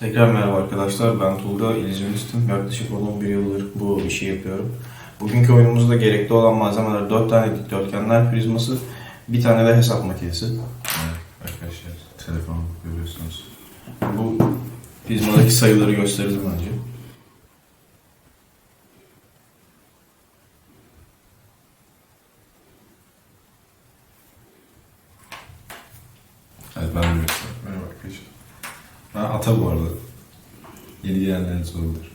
Tekrar merhaba arkadaşlar. Ben Tolga, illüzyonistim. Yaklaşık 11 yıldır bu işi yapıyorum. Bugünkü oyunumuzda gerekli olan malzemeler 4 tane dikdörtgenler prizması, bir tane de hesap makinesi. Evet, arkadaşlar telefon görüyorsunuz. Bu prizmadaki sayıları gösterdim önce. Evet ben arkadaşlar. Ben Ata bu arada. Yeni gelenleriniz olabilir.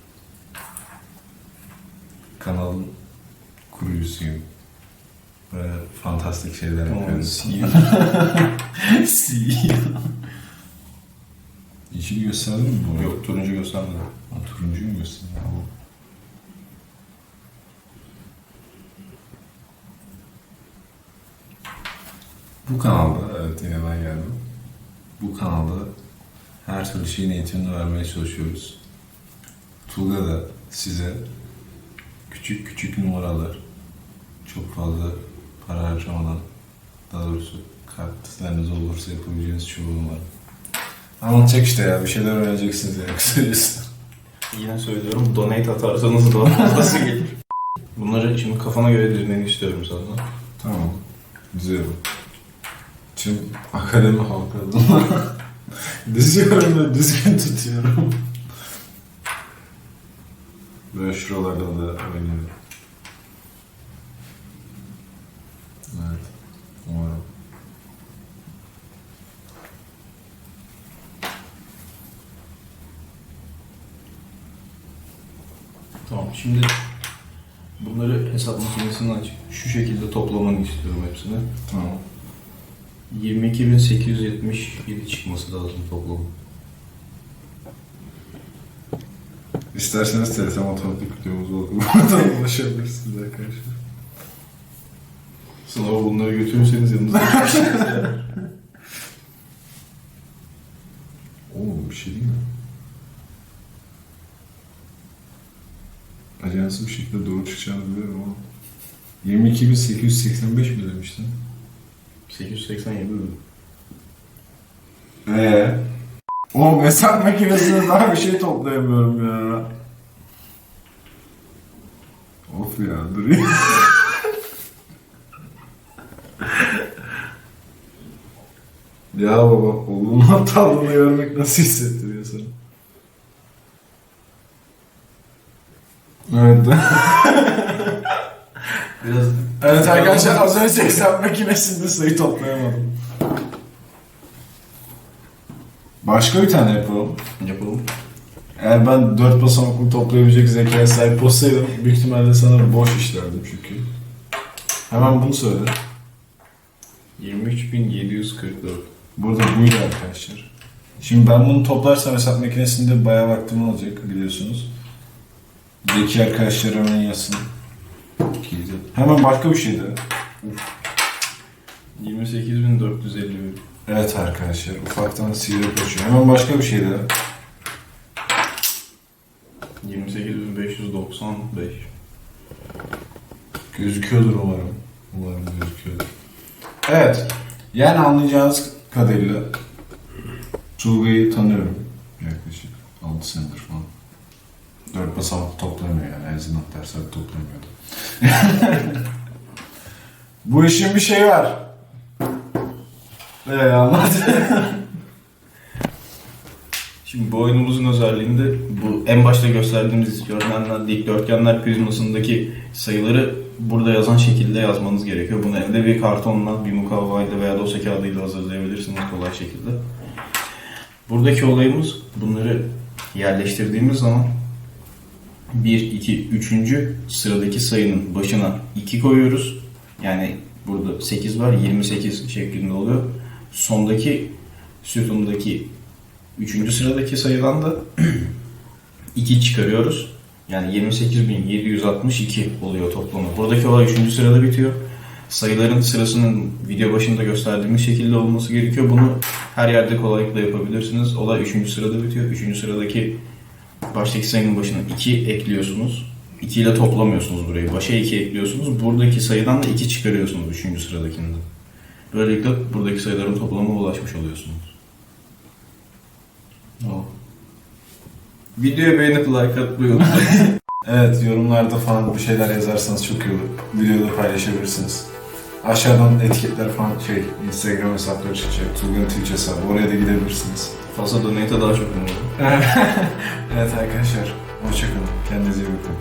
Kanalın kurucusuyum. Böyle fantastik şeyler yapıyorum. CEO. CEO. Yeşili gösterdin mi bu? Yok turuncu göstermedim. Ha, turuncuyu mu gösterdin? Tamam. Bu kanalda, evet yine ben geldim. Bu kanalda her türlü şeyin eğitimini vermeye çalışıyoruz. Tuğla da size küçük küçük numaralar, çok fazla para harcamadan, daha doğrusu katkılarınız olursa yapabileceğiniz çoğu numara. Anlatacak işte ya, bir şeyler öğreneceksiniz ya kısacası. Yine söylüyorum, donate atarsanız daha fazlası gelir. Bunları şimdi kafana göre düzmeni istiyorum sana. Tamam. Güzel. Tüm akademi halkı adına diziyorum ve düzgün tutuyorum. Böyle şuralarda da oynuyorum. Evet. Umarım. Tamam şimdi bunları hesap makinesini aç. Şu şekilde toplamanı istiyorum hepsini. Tamam. 22.877 çıkması lazım toplamı. İsterseniz telefon otomatik videomuz oldu. Buradan ulaşabilirsiniz arkadaşlar. Sınava bunları götürürseniz yanınızda Oo bir şey değil mi? Ajansı bir şekilde doğru çıkacağını biliyorum ama. 22.885 mi demiştin? 887 mi? Eee? O hesap makinesine daha bir şey toplayamıyorum ya. Of ya durayım. ya baba oğlumun hatalığını görmek nasıl hissettiriyor sana? Evet. Biraz evet arkadaşlar az önce hesap makinesinde sayı toplayamadım. Başka bir tane yapalım. yapalım. Eğer ben dört basamaklı toplayabilecek zekaya sahip olsaydım büyük ihtimalle sana boş işlerdim çünkü. Hemen bunu söyle. 23.744. Burada buydu arkadaşlar. Şimdi ben bunu toplarsam hesap makinesinde bayağı vaktim olacak biliyorsunuz. Zeki arkadaşlar hemen yazsın. Hemen başka bir şey de. 28.451. Evet arkadaşlar ufaktan sihir koşuyor. Hemen başka bir şey de. 28.595. Gözüküyordur umarım. Umarım gözüküyordur. Evet. Yani anlayacağınız kadarıyla Tuğga'yı tanıyorum. Yaklaşık 6 senedir falan. 4 basamak toplamıyor yani. En azından dersler toplamıyordu. Bu işin bir şeyi var. Ee anlat. Şimdi bu oyunumuzun özelliğinde bu en başta gösterdiğimiz dikdörtgenler, dikdörtgenler prizmasındaki sayıları burada yazan şekilde yazmanız gerekiyor. Bunu evde bir kartonla, bir mukavvayla veya dosya kağıdıyla hazırlayabilirsiniz kolay şekilde. Buradaki olayımız bunları yerleştirdiğimiz zaman 1, 2, 3. sıradaki sayının başına 2 koyuyoruz. Yani burada 8 var, 28 şeklinde oluyor. Sondaki sütundaki 3. sıradaki sayıdan da 2 çıkarıyoruz. Yani 28.762 oluyor toplamı. Buradaki olay 3. sırada bitiyor. Sayıların sırasının video başında gösterdiğimiz şekilde olması gerekiyor. Bunu her yerde kolaylıkla yapabilirsiniz. Olay 3. sırada bitiyor. 3. sıradaki baştaki sayının başına 2 ekliyorsunuz. 2 ile toplamıyorsunuz burayı. Başa 2 ekliyorsunuz. Buradaki sayıdan da 2 çıkarıyorsunuz 3. sıradakinden. Böylelikle buradaki sayıların toplamına ulaşmış oluyorsunuz. Oh. Videoyu beğenip like atmayı unutmayın. Evet yorumlarda falan bir şeyler yazarsanız çok iyi olur. Videoda paylaşabilirsiniz. Aşağıdan etiketler falan şey Instagram hesapları çıkacak. Tulga'nın Twitch hesabı. Oraya da gidebilirsiniz. Fazla donate'a daha çok umurum. evet arkadaşlar. Hoşçakalın. Kendinize iyi bakın.